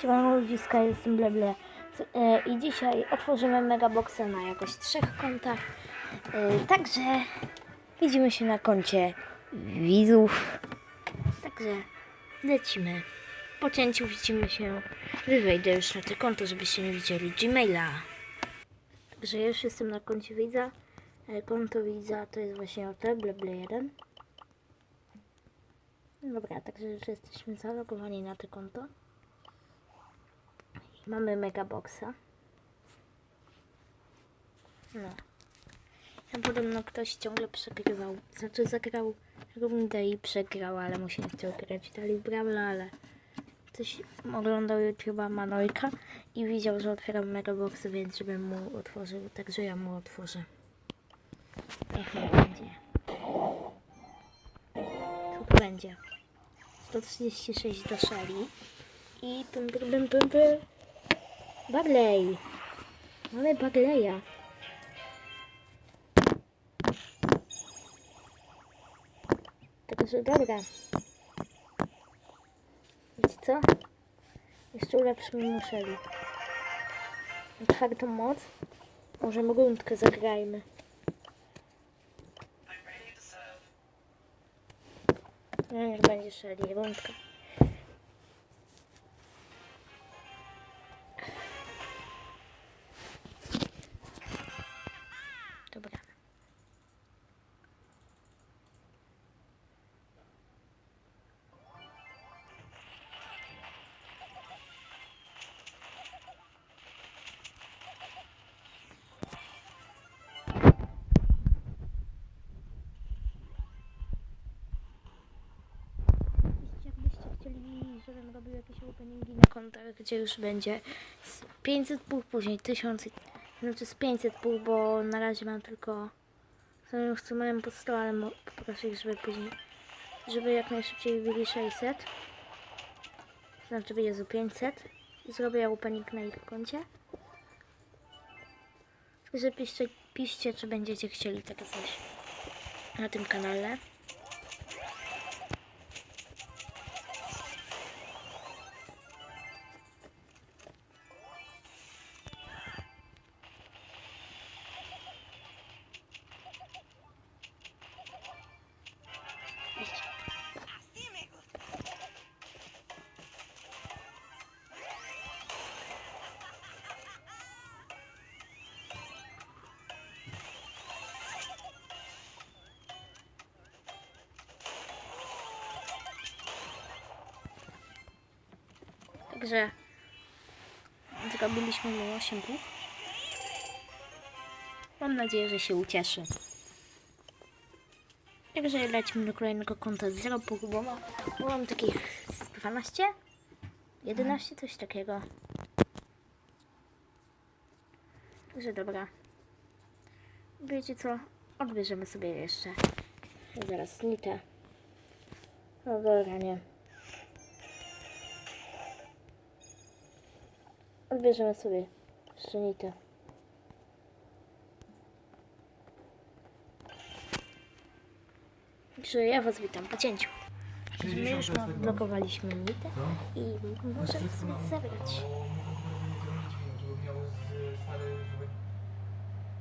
Siemano ludziska, jestem Bleble e, i dzisiaj otworzymy Megaboxa na jakoś trzech kontach. E, także widzimy się na koncie widzów. Także lecimy. Po cięciu widzimy się. Gdy wejdę już na to konto, żebyście nie widzieli Gmaila. Także ja już jestem na koncie widza. E, konto widza to jest właśnie o te Bleble 1. Dobra, także już jesteśmy zalogowani na to konto. Mamy Megaboxa. No. Tam podobno ktoś ciągle przegrywał. Znaczy zagrał rundę i przegrał, ale mu się nie chciał grać dalej Brawla, ale ktoś oglądał YouTube'a Manojka i widział, że otwieram Megaboxa, więc żebym mu otworzył, także ja mu otworzę. Niech nie będzie. Co tu będzie? 136 do szali. I pym, pym, pym. Bagley. Mamy Bagleya. Także dobra. Wiecie co? Jeszcze ulepszymy muszeli. Twardą moc. Może rundkę zagrajmy. No niech będzie szeli, rundka. Chcieli, żebym robił jakieś openingi na kontach, gdzie już będzie z 500 pól, później 1000, znaczy z 500 pól, bo na razie mam tylko samą chcę mają pod sto, ale mo- poproszę ich, żeby później, żeby jak najszybciej byli 600, znaczy Jezu 500 i zrobię opening na ich koncie. Także piszcie, piszcie, czy będziecie chcieli takie coś na tym kanale. Także zrobiliśmy mu 8 puch. Mam nadzieję, że się ucieszy. Także lecimy do kolejnego konta 0 puch, bo mam, mam takich z 12, 11, coś takiego. Także dobra. Wiecie co? Odbierzemy sobie jeszcze. Zaraz nitę. No dobra, nie. Odbierzemy sobie szczenitę. Także ja was witam po cięciu. My już blokowaliśmy nitę i możemy sobie zabrać.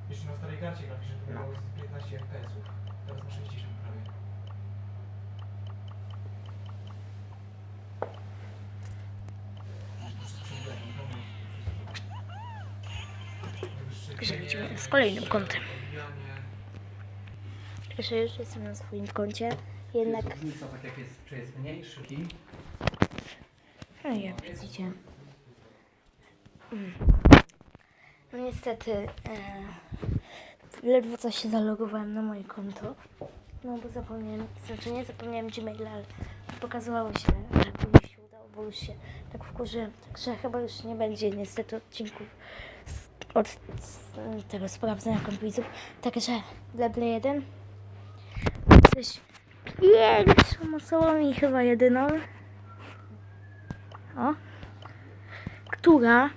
Jeszcze na starej karcie graficznej to miało z 15 fps, teraz ma 60 Także lecimy z kolejnym kątem. Także już jestem na swoim koncie. Jednak, Jest tak jak jest, czy jest no jak widzicie. Mm. No niestety, e, ledwo co się zalogowałem na moje konto. No bo zapomniałem, znaczy nie zapomniałem Gmaila, ale pokazywało się, że to mi się udało, bo już się tak wkurzyłem. Także chyba już nie będzie niestety odcinków od tego sprawdzenia kont widzów. Także Leble 1 jesteś pierwszą osobą i chyba jedyną. O. Która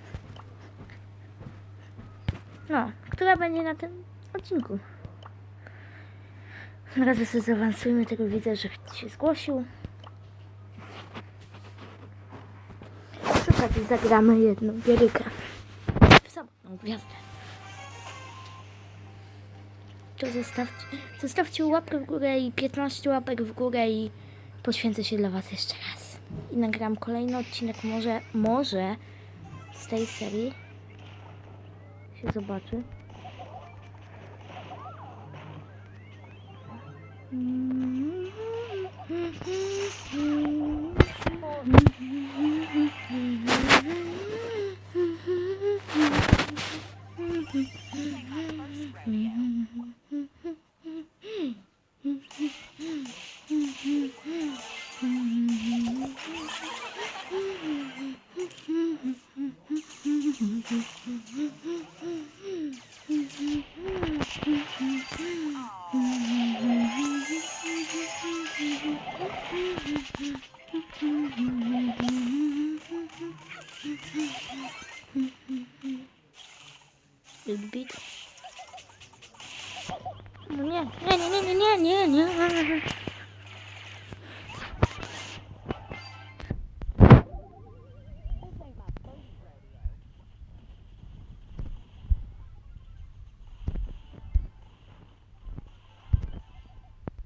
no, która będzie na tym odcinku. Raz sobie zaawansujmy tego widzę, że się zgłosił. przy okazji zagramy jedną gierkę. Gwiazdę. To zostawcie, zostawcie łapkę w górę i 15 łapek w górę i poświęcę się dla Was jeszcze raz. I nagram kolejny odcinek, może, może z tej serii się zobaczy. Bit.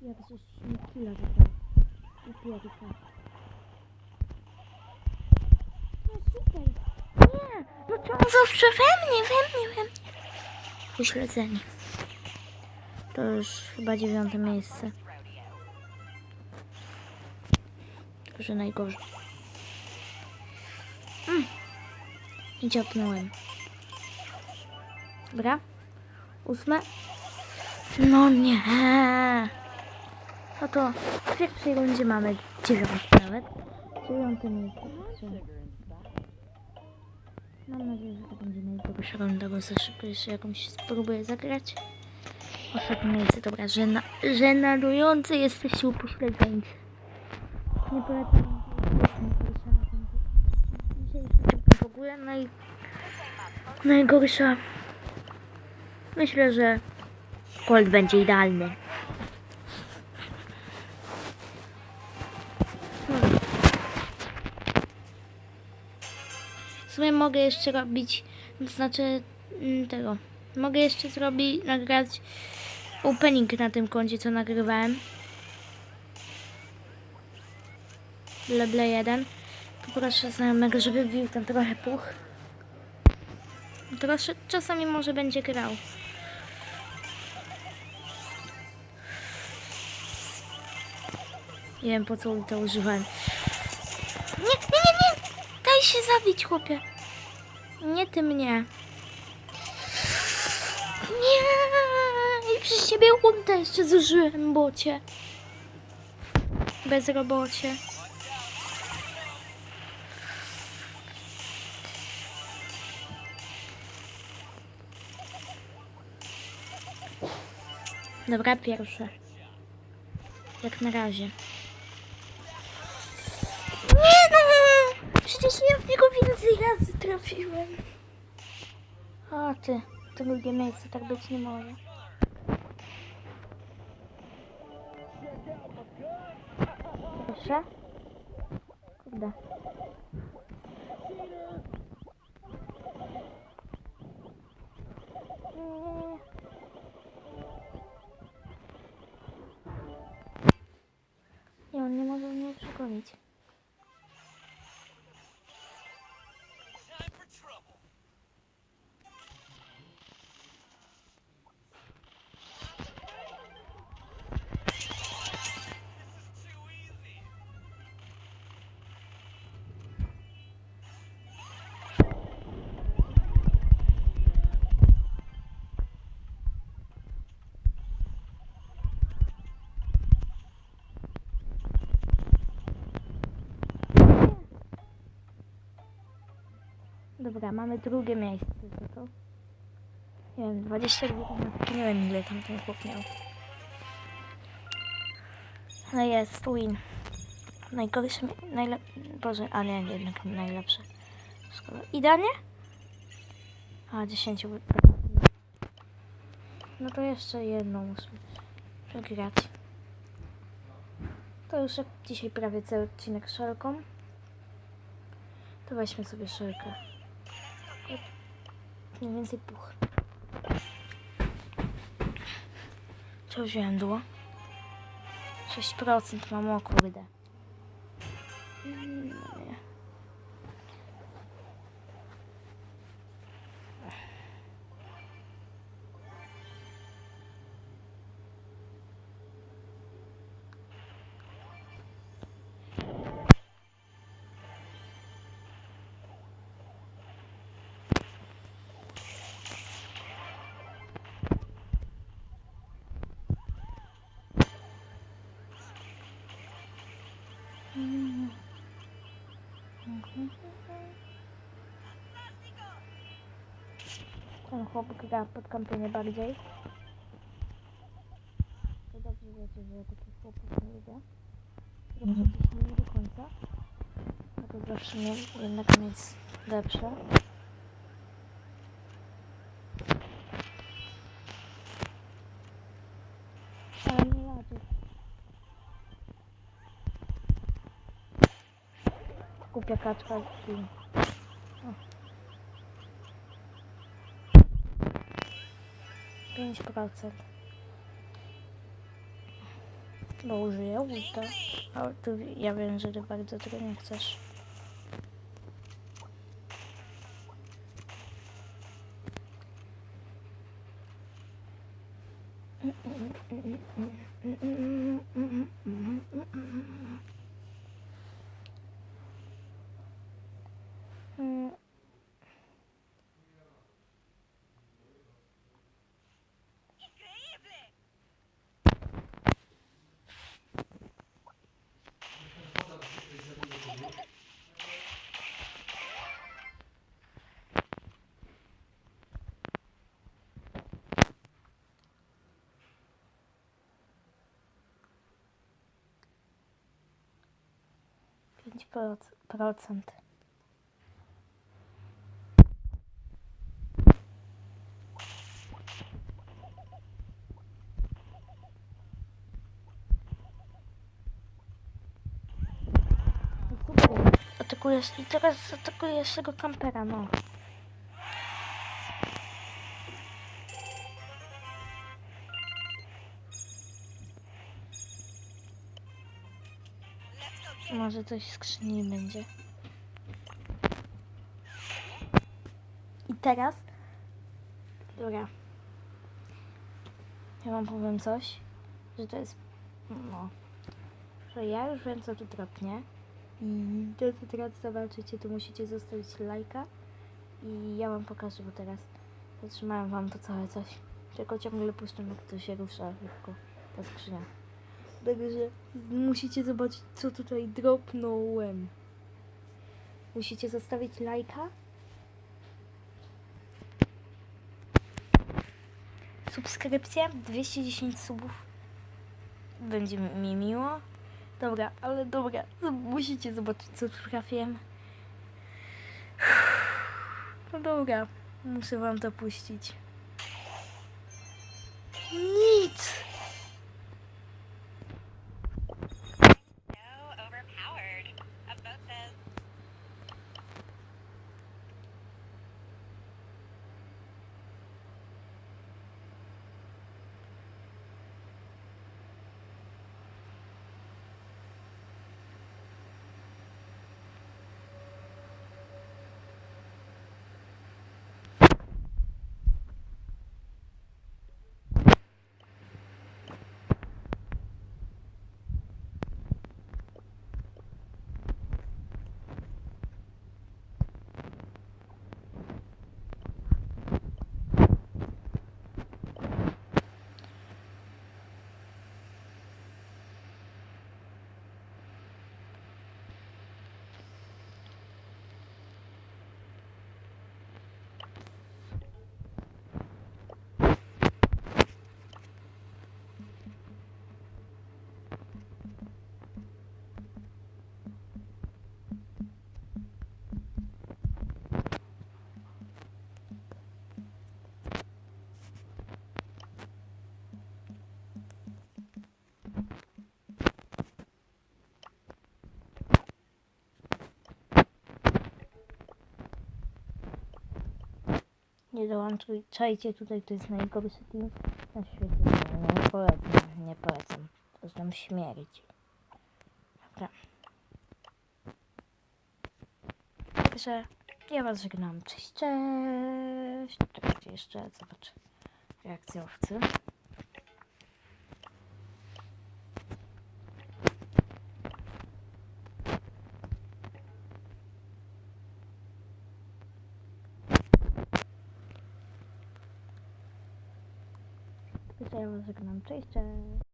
Jak coś mi killa zabrał. I pierka. No super. Nie, no to on zawsze we mnie, we mnie, we mnie. Uśledzeni. To już chyba dziewiąte miejsce. Że najgorzej. Mm. I dziapnąłem. Dobra. Ósme. No nie. No to w pierwszej rundzie mamy dziewiąte nawet. Dziewiąte miejsce. Także Mam nadzieję, że to będzie najgorsza runda, bo za szybko jeszcze jakąś spróbuję zagrać. Ostatnie miejsce, dobra, żena, żenadujący jesteście upośledzeńcy. Nie polecam w ogóle naj, najgorsza. Myślę, że Colt będzie idealny. Sumie mogę jeszcze robić, znaczy mm, tego. Mogę jeszcze zrobić, nagrać opening na tym koncie, co nagrywałem. Leble 1. Poproszę znajomego, żeby bił tam trochę puch. Trosze, czasami może będzie grał. Nie wiem po co to używałem. Się zabić, chłopie. Nie ty mnie. Nie! I przez ciebie ulta jeszcze zużyłem, bocie. Bezrobocie. Dobra, pierwsze. Jak na razie. Przecież ja w niego więcej razy trafiłem. O ty, to drugie miejsce tak być nie może. Proszę? Kurde. Dobra, mamy drugie miejsce za to. Nie wiem, 22 nie wiem ile tam ten chłop miał. No jest, win. Najgorsze, najlep... Boże, a nie, jednak najlepsze. Szkoda. Idealnie? A, 10. No to jeszcze jedną muszę przegrać. To już dzisiaj prawie cały odcinek szelką. To weźmy sobie szelkę. Mniej więcej puch. Co wziąłem było? 6% mam, o kurde. Ten chłop gra pod kampanię bardziej. To dobrze wiecie, że takich chłopów nie lubię. Które przecież nie do końca. No to zawsze mnie jednak lepsze. Nie raczej. Głupia kaczka i... 5%. Bo użyję ulta. Ale tu ja wiem, że ty bardzo nie chcesz. Procent. Atakujesz i teraz atakujesz tego kampera, no. Może coś w skrzyni będzie. I teraz... Dobra. Ja wam powiem coś, że to jest... No. Że ja już wiem, co tu dropnie. I to, co teraz zobaczycie, to musicie zostawić lajka. I ja wam pokażę, bo teraz zatrzymałem wam to całe coś. Tylko ciągle puszczam, jak to się rusza szybko. Ta skrzynia. Także musicie zobaczyć, co tutaj dropnąłem. Musicie zostawić lajka. Subskrypcja, 210 subów. Będzie mi miło. Dobra, ale dobra, musicie zobaczyć, co trafiłem. No dobra, muszę wam to puścić. Nic! Nie dołączajcie tutaj, to jest najgorszy team na świecie. Nie, nie polecam, nie polecam. To tam śmierć. Dobra. Także ja was żegnam. Cześć, cześć. Czekajcie jeszcze, zobacz. Reakcja temperature